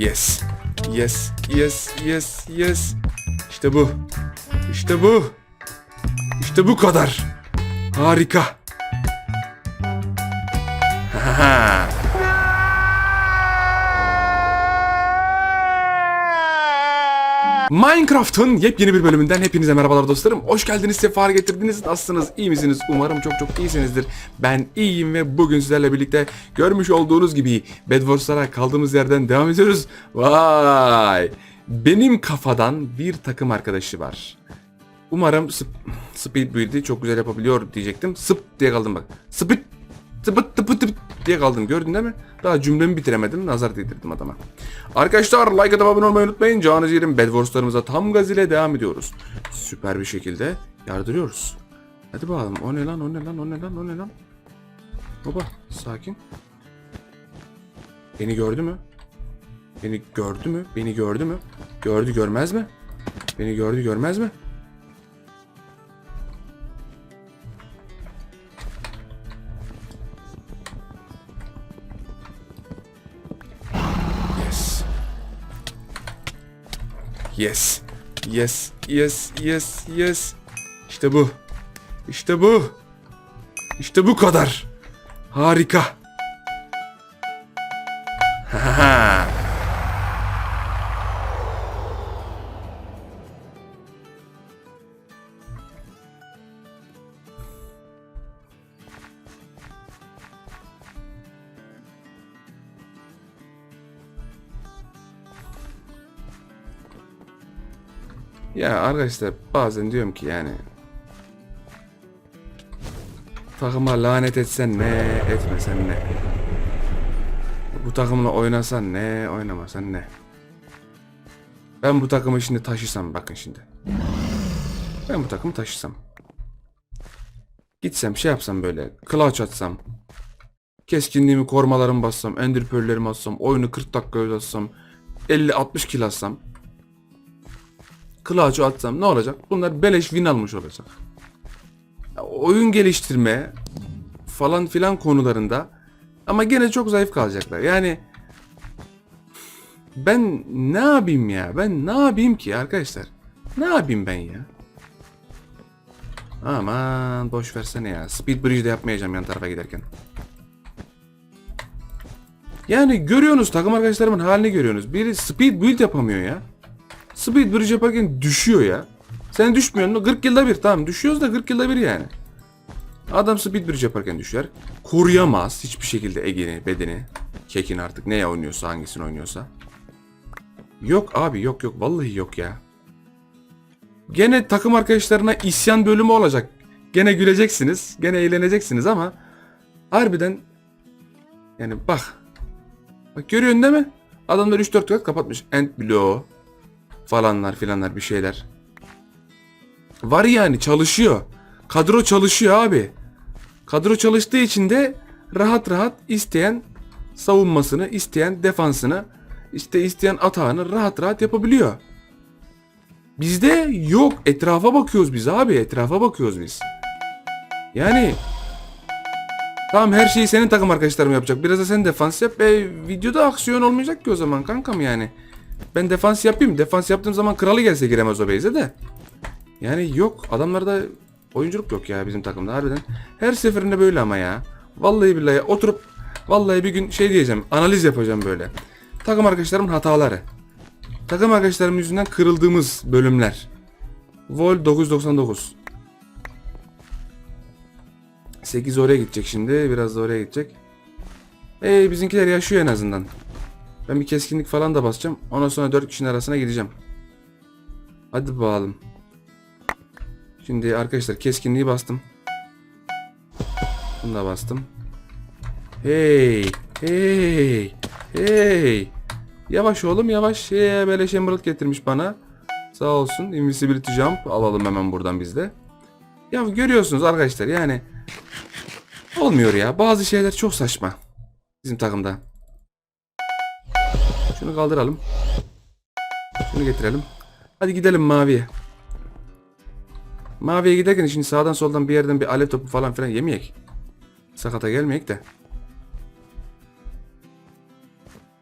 Yes. Yes. Yes. Yes. Yes. İşte bu. İşte bu. İşte bu kadar. Harika. Ha. Minecraft'ın yepyeni bir bölümünden hepinize merhabalar dostlarım. Hoş geldiniz, sefa getirdiniz. Nasılsınız? İyi misiniz? Umarım çok çok iyisinizdir. Ben iyiyim ve bugün sizlerle birlikte görmüş olduğunuz gibi Bedwars'lara kaldığımız yerden devam ediyoruz. Vay! Benim kafadan bir takım arkadaşı var. Umarım sp- Speed Build'i çok güzel yapabiliyor diyecektim. Sıp diye kaldım bak. Speed Tıpıt tıpıt diye kaldım gördün değil mi? Daha cümlemi bitiremedim nazar değdirdim adama. Arkadaşlar like atıp abone olmayı unutmayın. Canı ciğerim Bedwars'larımıza tam gaz ile devam ediyoruz. Süper bir şekilde yardırıyoruz. Hadi bakalım o ne lan o ne lan o ne lan o ne lan? Baba sakin. Beni gördü mü? Beni gördü mü? Beni gördü mü? Gördü görmez mi? Beni gördü görmez mi? Yes. Yes. Yes. Yes. Yes. İşte bu. İşte bu. İşte bu kadar. Harika. Arkadaşlar bazen diyorum ki yani takıma lanet etsen ne etmesen ne? Bu takımla oynasan ne oynamasan ne? Ben bu takımı şimdi taşısam bakın şimdi. Ben bu takımı taşısam. Gitsem şey yapsam böyle clutch atsam. Keskinliğimi korumalarımı bassam ender pearl'lerimi atsam oyunu 40 dakika uzatsam 50-60 kill atsam Clutch'u atsam ne olacak? Bunlar beleş win almış olacak. Ya, oyun geliştirme falan filan konularında ama gene çok zayıf kalacaklar. Yani ben ne yapayım ya? Ben ne yapayım ki arkadaşlar? Ne yapayım ben ya? Aman boş versene ya. Speed Bridge de yapmayacağım yan tarafa giderken. Yani görüyorsunuz takım arkadaşlarımın halini görüyorsunuz. Biri speed build yapamıyor ya. Speed bridge yaparken düşüyor ya. Sen düşmüyorsun. 40 yılda bir tamam düşüyoruz da 40 yılda bir yani. Adam speed bridge yaparken düşer. Koruyamaz hiçbir şekilde Ege'ni, bedeni. Kekin artık neye oynuyorsa hangisini oynuyorsa. Yok abi yok yok vallahi yok ya. Gene takım arkadaşlarına isyan bölümü olacak. Gene güleceksiniz. Gene eğleneceksiniz ama harbiden yani bak. Bak görüyorsun değil mi? Adamlar 3-4 kat kapatmış. End blow falanlar filanlar bir şeyler. Var yani çalışıyor. Kadro çalışıyor abi. Kadro çalıştığı için de rahat rahat isteyen savunmasını, isteyen defansını, işte isteyen atağını rahat rahat yapabiliyor. Bizde yok. Etrafa bakıyoruz biz abi. Etrafa bakıyoruz biz. Yani Tamam her şeyi senin takım arkadaşlarım yapacak. Biraz da sen defans yap. E, videoda aksiyon olmayacak ki o zaman kankam yani. Ben defans yapayım. Defans yaptığım zaman kralı gelse giremez o base'e de. Yani yok. Adamlarda oyunculuk yok ya bizim takımda harbiden. Her seferinde böyle ama ya. Vallahi billahi oturup vallahi bir gün şey diyeceğim. Analiz yapacağım böyle. Takım arkadaşlarımın hataları. Takım arkadaşlarım yüzünden kırıldığımız bölümler. Vol 999. 8 oraya gidecek şimdi. Biraz da oraya gidecek. Ey bizimkiler yaşıyor en azından. Ben bir keskinlik falan da basacağım. Ondan sonra 4 kişinin arasına gideceğim. Hadi bakalım. Şimdi arkadaşlar keskinliği bastım. Bunu da bastım. Hey! Hey! Hey! Yavaş oğlum yavaş. Hey, böyle emerald getirmiş bana. Sağ olsun. Invisibility jump alalım hemen buradan biz de. Ya görüyorsunuz arkadaşlar yani olmuyor ya. Bazı şeyler çok saçma. Bizim takımda. Şunu kaldıralım. Şunu getirelim. Hadi gidelim maviye. Maviye giderken şimdi sağdan soldan bir yerden bir alev topu falan filan yemeyek. Sakata gelmeyek de.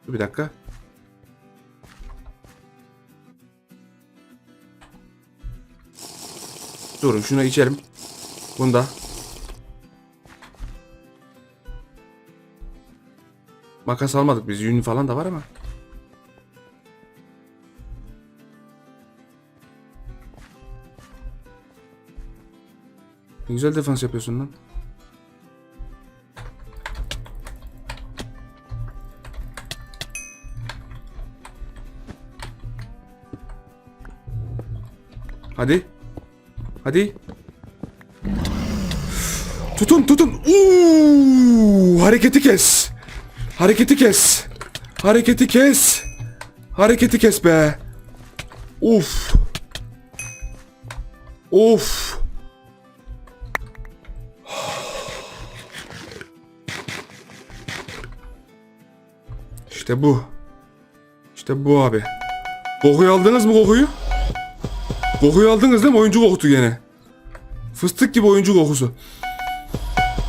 Dur bir dakika. Durun şunu içelim. Bunda. Makas almadık biz. Yün falan da var ama. Ne güzel defans yapıyorsun lan. Hadi. Hadi. Tutun tutun. Uuu, hareketi kes. Hareketi kes. Hareketi kes. Hareketi kes be. Uf. Of. İşte bu. İşte bu abi. Kokuyu aldınız mı kokuyu? Kokuyu aldınız değil mi? Oyuncu koktu gene. Fıstık gibi oyuncu kokusu.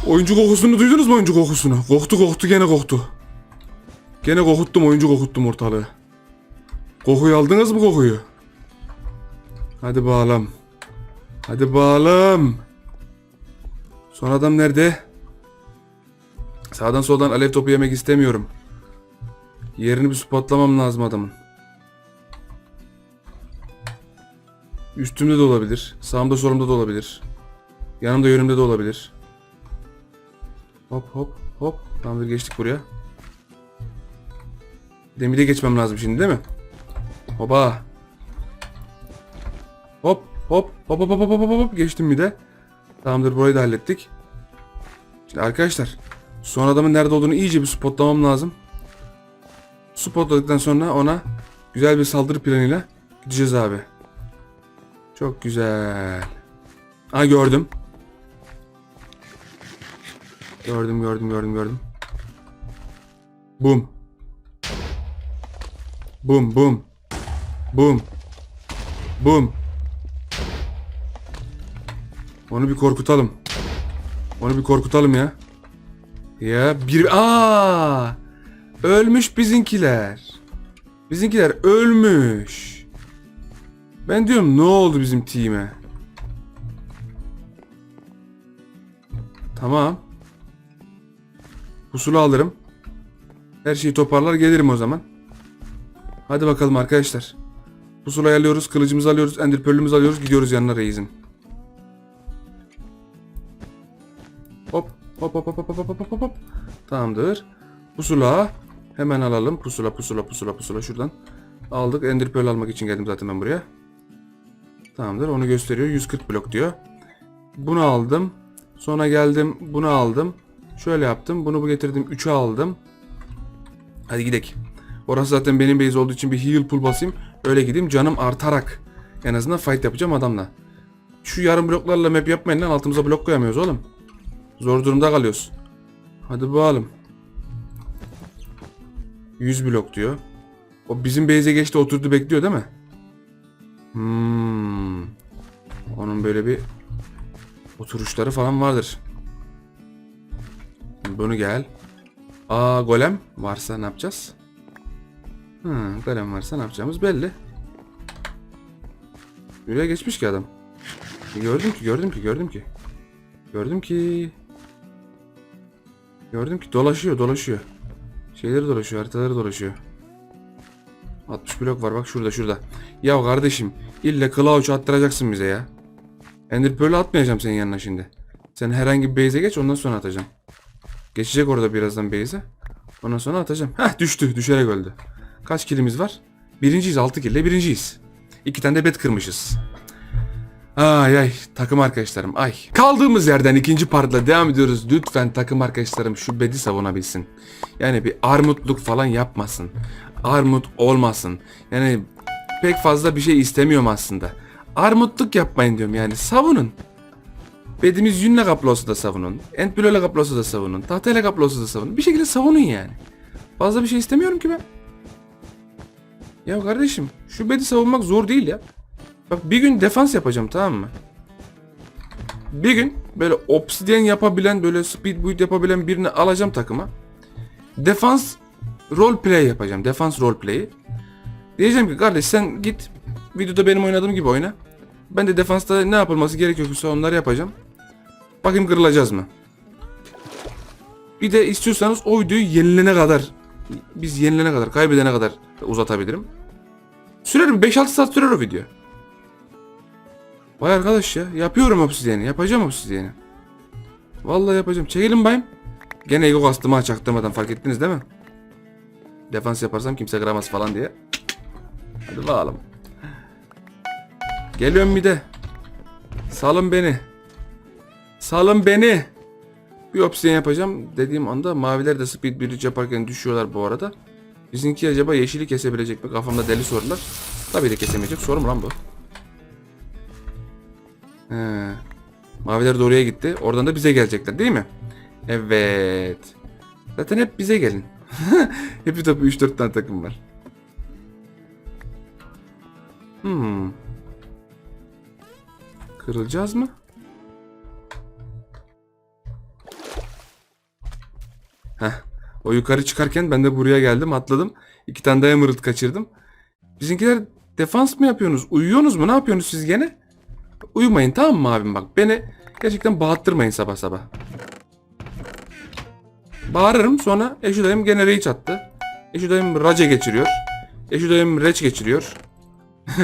Oyuncu kokusunu duydunuz mu oyuncu kokusunu? Koktu koktu gene koktu. Gene kokuttum oyuncu kokuttum ortalığı. Kokuyu aldınız mı kokuyu? Hadi bağlam. Hadi bağlam. Son adam nerede? Sağdan soldan alev topu yemek istemiyorum. Yerini bir spotlamam lazım adamın. Üstümde de olabilir. Sağımda solumda da olabilir. Yanımda yönümde de olabilir. Hop hop hop. Tamamdır geçtik buraya. Demire geçmem lazım şimdi değil mi? Hoba. Hop hop hop hop hop hop hop hop geçtim bir de. Tamamdır burayı da hallettik. Şimdi arkadaşlar son adamın nerede olduğunu iyice bir spotlamam lazım. Spotladıktan sonra ona güzel bir saldırı planıyla gideceğiz abi. Çok güzel. Ha gördüm. Gördüm gördüm gördüm gördüm. Bum. Bum bum. Bum. Bum. Onu bir korkutalım. Onu bir korkutalım ya. Ya bir aa ölmüş bizinkiler. Bizinkiler ölmüş. Ben diyorum ne oldu bizim team'e? Tamam. Pusulu alırım. Her şeyi toparlar gelirim o zaman. Hadi bakalım arkadaşlar. Pusula alıyoruz, kılıcımızı alıyoruz, ender pearl'ümüzü alıyoruz, gidiyoruz yanına reisin. Hop hop hop hop hop hop hop hop hop. Tamamdır. Pusula. Hemen alalım. Pusula, pusula, pusula, pusula. Şuradan aldık. Ender pearl almak için geldim zaten ben buraya. Tamamdır. Onu gösteriyor. 140 blok diyor. Bunu aldım. Sonra geldim. Bunu aldım. Şöyle yaptım. Bunu bu getirdim. 3'ü aldım. Hadi gidelim. Orası zaten benim base olduğu için bir heal pool basayım. Öyle gideyim. Canım artarak. En azından fight yapacağım adamla. Şu yarım bloklarla map yapmayın lan. Altımıza blok koyamıyoruz oğlum. Zor durumda kalıyoruz. Hadi bakalım. 100 blok diyor. O bizim base'e geçti oturdu bekliyor değil mi? Hmm. Onun böyle bir oturuşları falan vardır. Bunu gel. Aa golem varsa ne yapacağız? Hı, golem varsa ne yapacağımız belli. Buraya geçmiş ki adam. Gördüm ki gördüm ki gördüm ki. Gördüm ki. Gördüm ki dolaşıyor dolaşıyor. Şeyleri dolaşıyor haritaları dolaşıyor. 60 blok var bak şurada şurada. Ya kardeşim ille kılavuç attıracaksın bize ya. Ender Pearl'ü atmayacağım senin yanına şimdi. Sen herhangi bir base'e geç ondan sonra atacağım. Geçecek orada birazdan base'e. Ondan sonra atacağım. Heh düştü düşerek öldü. Kaç kilimiz var? Birinciyiz 6 kille birinciyiz. İki tane de bet kırmışız. Ay ay takım arkadaşlarım ay. Kaldığımız yerden ikinci partla devam ediyoruz. Lütfen takım arkadaşlarım şu bedi savunabilsin. Yani bir armutluk falan yapmasın. Armut olmasın. Yani pek fazla bir şey istemiyorum aslında. Armutluk yapmayın diyorum yani savunun. Bedimiz yünle kaplı olsa da savunun. Entbülo'yla kaplı olsa da savunun. Tahtayla kaplı olsa da savunun. Bir şekilde savunun yani. Fazla bir şey istemiyorum ki ben. Ya kardeşim şu bedi savunmak zor değil ya. Bak bir gün defans yapacağım tamam mı? Bir gün böyle obsidian yapabilen böyle speed build yapabilen birini alacağım takıma. Defans role play yapacağım. Defans role play'i. Diyeceğim ki kardeş sen git videoda benim oynadığım gibi oyna. Ben de defansta ne yapılması gerekiyorsa onları yapacağım. Bakayım kırılacağız mı? Bir de istiyorsanız o videoyu yenilene kadar biz yenilene kadar kaybedene kadar uzatabilirim. Sürer mi? 5-6 saat sürer o video. Vay arkadaş ya. Yapıyorum obsidiyeni. Yapacağım obsidiyeni. Vallahi yapacağım. Çekelim bayım. Gene ego kastımı çaktırmadan fark ettiniz değil mi? Defans yaparsam kimse kıramaz falan diye. Hadi bakalım. Geliyorum bir de. Salın beni. Salın beni. Bir opsiyon yapacağım. Dediğim anda maviler de speed bridge yaparken düşüyorlar bu arada. Bizimki acaba yeşili kesebilecek mi? Kafamda deli sorular. Tabii de kesemeyecek. Soru mu lan bu? He. Maviler de oraya gitti. Oradan da bize gelecekler değil mi? Evet. Zaten hep bize gelin. hep bir topu 3-4 tane takım var. Hmm. Kırılacağız mı? Heh. O yukarı çıkarken ben de buraya geldim atladım. İki tane emerald kaçırdım. Bizimkiler defans mı yapıyorsunuz? Uyuyorsunuz mu? Ne yapıyorsunuz siz gene? Uyumayın tamam mı abim bak. Beni gerçekten bağırttırmayın sabah sabah. Bağırırım sonra Eşu dayım gene rage attı. Eşu dayım race geçiriyor. Eşu dayım reç geçiriyor.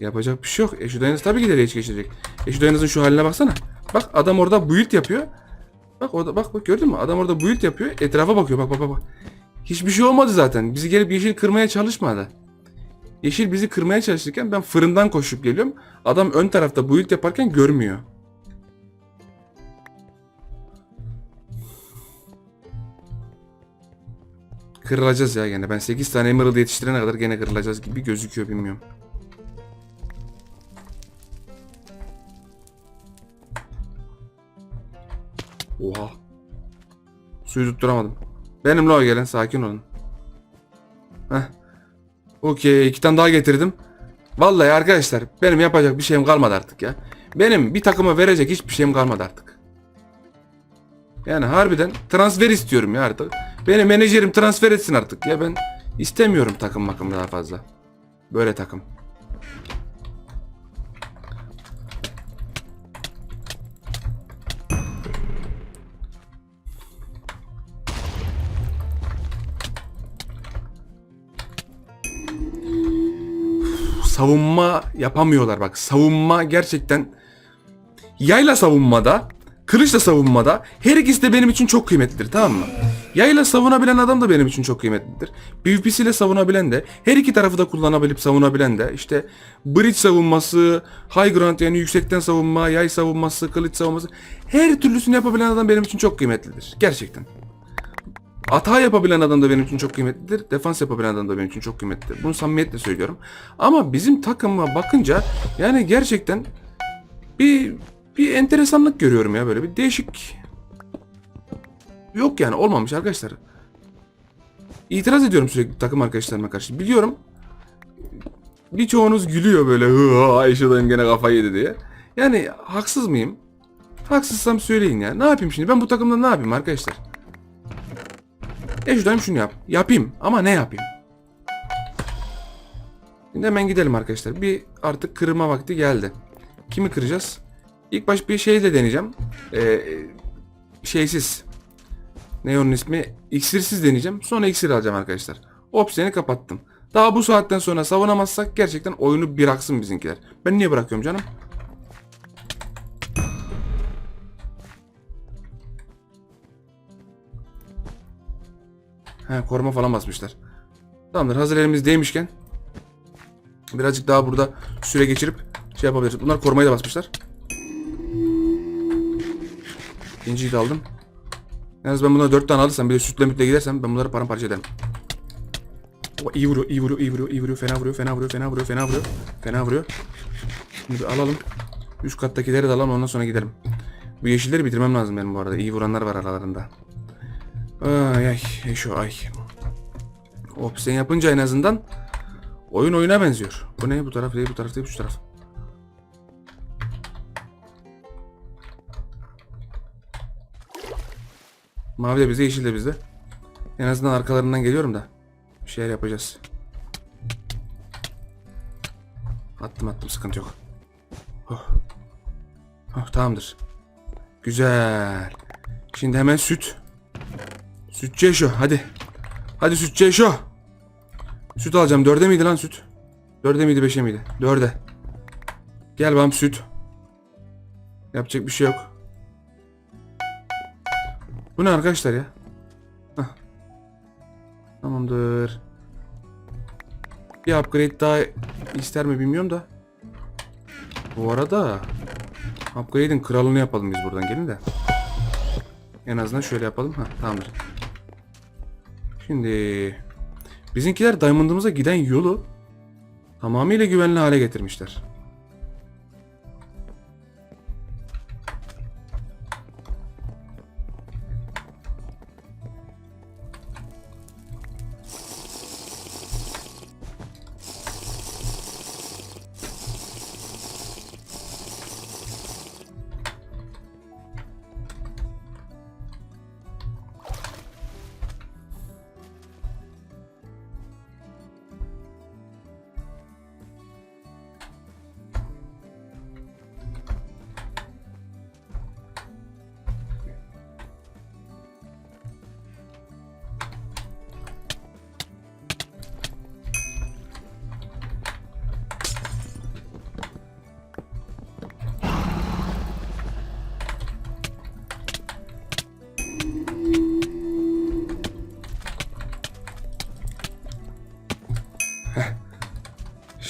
Yapacak bir şey yok. Eşu dayınız tabii ki de reç geçirecek. Eşu dayınızın şu haline baksana. Bak adam orada build yapıyor. Bak orada bak bak gördün mü? Adam orada build yapıyor. Etrafa bakıyor. Bak bak bak. bak. Hiçbir şey olmadı zaten. Bizi gelip yeşil kırmaya çalışmadı. Yeşil bizi kırmaya çalışırken ben fırından koşup geliyorum. Adam ön tarafta build yaparken görmüyor. Kırılacağız ya gene. Ben 8 tane Emerald yetiştirene kadar gene kırılacağız gibi gözüküyor bilmiyorum. Oha. Suyu tutturamadım. Benimle o gelen sakin olun. Heh. Okey iki tane daha getirdim. Vallahi arkadaşlar benim yapacak bir şeyim kalmadı artık ya. Benim bir takıma verecek hiçbir şeyim kalmadı artık. Yani harbiden transfer istiyorum ya artık. Benim menajerim transfer etsin artık ya ben istemiyorum takım makım daha fazla. Böyle takım. Savunma yapamıyorlar bak. Savunma gerçekten yayla savunmada, kılıçla savunmada her ikisi de benim için çok kıymetlidir tamam mı? Yayla savunabilen adam da benim için çok kıymetlidir. PvP'siyle savunabilen de, her iki tarafı da kullanabilip savunabilen de, işte bridge savunması, high ground yani yüksekten savunma, yay savunması, kılıç savunması, her türlüsünü yapabilen adam benim için çok kıymetlidir. Gerçekten. Hata yapabilen adam da benim için çok kıymetlidir. Defans yapabilen adam da benim için çok kıymetlidir. Bunu samimiyetle söylüyorum. Ama bizim takıma bakınca yani gerçekten bir bir enteresanlık görüyorum ya böyle bir değişik yok yani olmamış arkadaşlar. İtiraz ediyorum sürekli takım arkadaşlarıma karşı. Biliyorum birçoğunuz gülüyor böyle hı dayım gene kafayı yedi diye. Yani haksız mıyım? Haksızsam söyleyin ya. Ne yapayım şimdi? Ben bu takımda ne yapayım arkadaşlar? Ejder'im şunu yap. Yapayım ama ne yapayım? Şimdi hemen gidelim arkadaşlar. Bir artık kırma vakti geldi. Kimi kıracağız? İlk baş bir şeyle deneyeceğim. Ee, şeysiz. Ne onun ismi? İksirsiz deneyeceğim. Sonra iksir alacağım arkadaşlar. Opsiyonu kapattım. Daha bu saatten sonra savunamazsak gerçekten oyunu bıraksın bizimkiler. Ben niye bırakıyorum canım? He koruma falan basmışlar. Tamamdır hazır elimizdeymişken birazcık daha burada süre geçirip şey yapabiliriz. Bunlar korumayı da basmışlar. İkinciyi de aldım. Yalnız ben bunları dört tane alırsam bir de sütle mütle gidersem ben bunları paramparça ederim. O iyi vuruyor, iyi vuruyor, iyi vuruyor, iyi vuruyor, fena vuruyor, fena vuruyor, fena vuruyor, fena vuruyor, fena vuruyor. Şimdi alalım. Üst kattakileri de alalım ondan sonra gidelim. Bu yeşilleri bitirmem lazım benim bu arada. İyi vuranlar var aralarında. Ay ay şu ay. Opsiyon yapınca en azından oyun oyuna benziyor. Bu ne? Bu taraf değil, bu taraf değil, şu taraf. Mavi de bizde, yeşil de bizde. En azından arkalarından geliyorum da. Bir şeyler yapacağız. Attım attım sıkıntı yok. Oh. Oh, tamamdır. Güzel. Şimdi hemen süt. Sütçü Eşo hadi. Hadi sütçü Eşo. Süt alacağım. Dörde miydi lan süt? Dörde miydi beşe miydi? Dörde. Gel bana süt. Yapacak bir şey yok. Bu ne arkadaşlar ya? Hah. Tamamdır. Bir upgrade daha ister mi bilmiyorum da. Bu arada upgrade'in kralını yapalım biz buradan gelin de. En azından şöyle yapalım. Ha tamamdır. Şimdi bizimkiler Diamond'ımıza giden yolu tamamıyla güvenli hale getirmişler.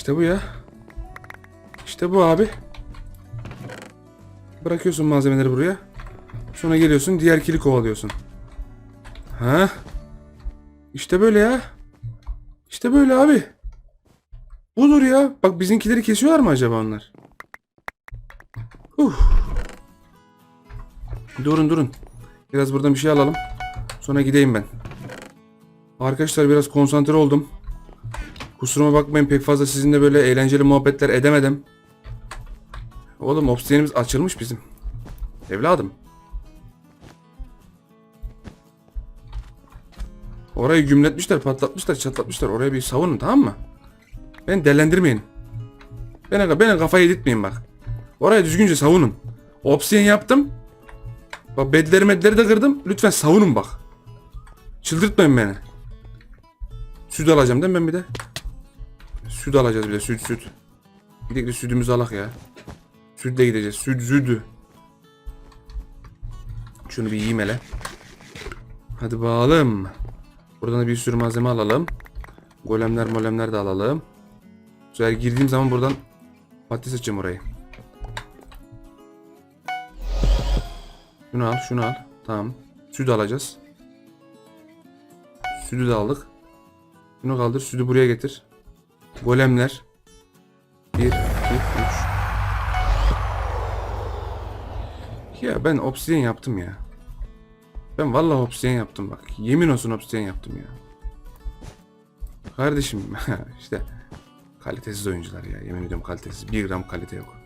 İşte bu ya. İşte bu abi. Bırakıyorsun malzemeleri buraya. Sonra geliyorsun diğer kili kovalıyorsun. Ha? İşte böyle ya. İşte böyle abi. Budur ya. Bak bizimkileri kesiyorlar mı acaba onlar? Uf. Durun durun. Biraz buradan bir şey alalım. Sonra gideyim ben. Arkadaşlar biraz konsantre oldum. Kusuruma bakmayın pek fazla sizinle böyle eğlenceli muhabbetler edemedim. Oğlum obsidiyenimiz açılmış bizim. Evladım. Orayı gümletmişler, patlatmışlar, çatlatmışlar. Oraya bir savunun tamam mı? Beni delendirmeyin. Beni, beni kafayı yedirtmeyin bak. Orayı düzgünce savunun. Obsidiyen yaptım. Bak bedleri medleri de kırdım. Lütfen savunun bak. Çıldırtmayın beni. Süt alacağım değil mi ben bir de? Süt alacağız bir de süt süt. Bir de sütümüzü alak ya. Sütle gideceğiz. Süt sütü. Şunu bir yiyeyim hele. Hadi bakalım. Buradan da bir sürü malzeme alalım. Golemler molemler de alalım. Sefer girdiğim zaman buradan patates açacağım orayı. Şunu al, şunu al. Tamam. Süt alacağız. Sütü de aldık. Şunu kaldır, sütü buraya getir. Golemler. 1, 2, 3. Ya ben obsidian yaptım ya. Ben vallahi obsidian yaptım bak. Yemin olsun obsidian yaptım ya. Kardeşim işte kalitesiz oyuncular ya. Yemin ediyorum kalitesiz. 1 gram kalite yok.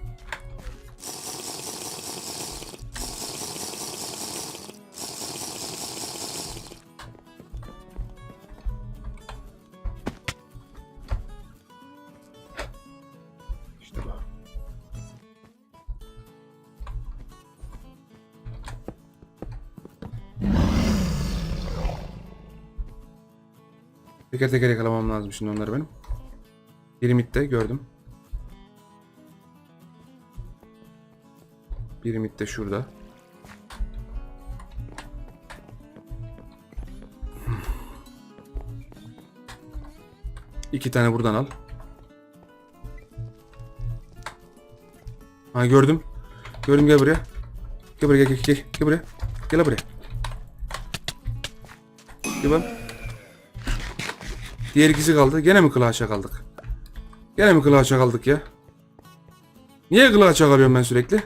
Teker teker yakalamam lazım şimdi onları benim. Biri midde gördüm. Biri midde şurada. İki tane buradan al. Ha gördüm. Gördüm gel buraya. Gel buraya gel gel gel. Gel buraya. Gel buraya. Gel bak. Diğer ikisi kaldı. Gene mi kılığa kaldık? Gene mi kılığa kaldık ya? Niye kılığa kalıyorum ben sürekli?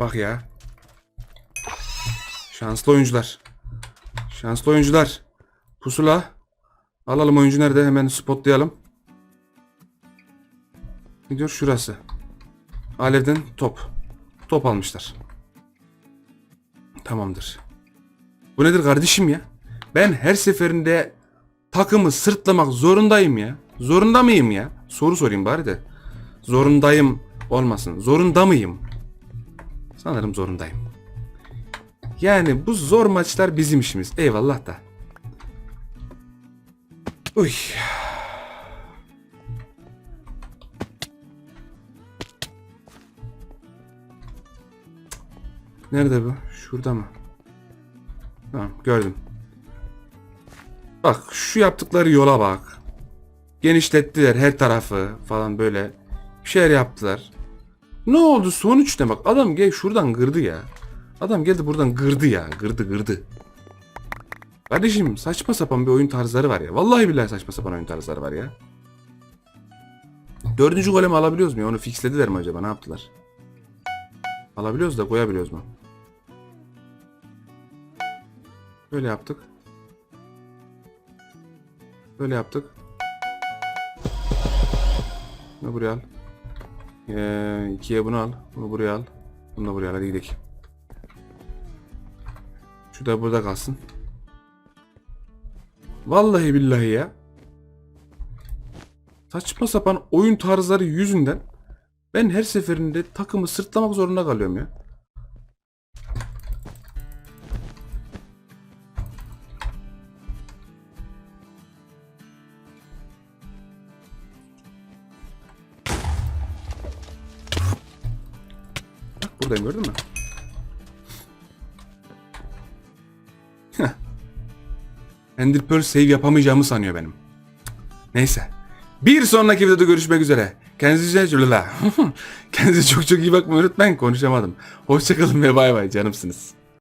Bak ya. Şanslı oyuncular. Şanslı oyuncular. Pusula. Alalım oyuncu nerede? Hemen spotlayalım. Ne diyor? Şurası. Alevden top. Top almışlar. Tamamdır. Bu nedir kardeşim ya? Ben her seferinde takımı sırtlamak zorundayım ya. Zorunda mıyım ya? Soru sorayım bari de. Zorundayım olmasın. Zorunda mıyım? Sanırım zorundayım. Yani bu zor maçlar bizim işimiz. Eyvallah da. Uy. Nerede bu? Şurada mı? Tamam gördüm. Bak şu yaptıkları yola bak. Genişlettiler her tarafı falan böyle. Bir şeyler yaptılar. Ne oldu sonuç ne bak adam gel şuradan gırdı ya. Adam geldi buradan gırdı ya. Gırdı gırdı. Kardeşim saçma sapan bir oyun tarzları var ya. Vallahi billahi saçma sapan oyun tarzları var ya. Dördüncü golemi alabiliyoruz mu ya? Onu fixlediler mi acaba? Ne yaptılar? Alabiliyoruz da koyabiliyoruz mu? Böyle yaptık. Böyle yaptık. Bunu buraya al. Ee, ikiye bunu al. Bunu buraya al. Bunu da buraya al. Hadi gidelim. Şu da burada kalsın. Vallahi billahi ya. Saçma sapan oyun tarzları yüzünden ben her seferinde takımı sırtlamak zorunda kalıyorum ya. Buradayım gördün mü? Ender save yapamayacağımı sanıyor benim. Neyse. Bir sonraki videoda görüşmek üzere. Kendinize Kendinize çok çok iyi bakmayı unutmayın. Konuşamadım. Hoşçakalın ve bay bay canımsınız.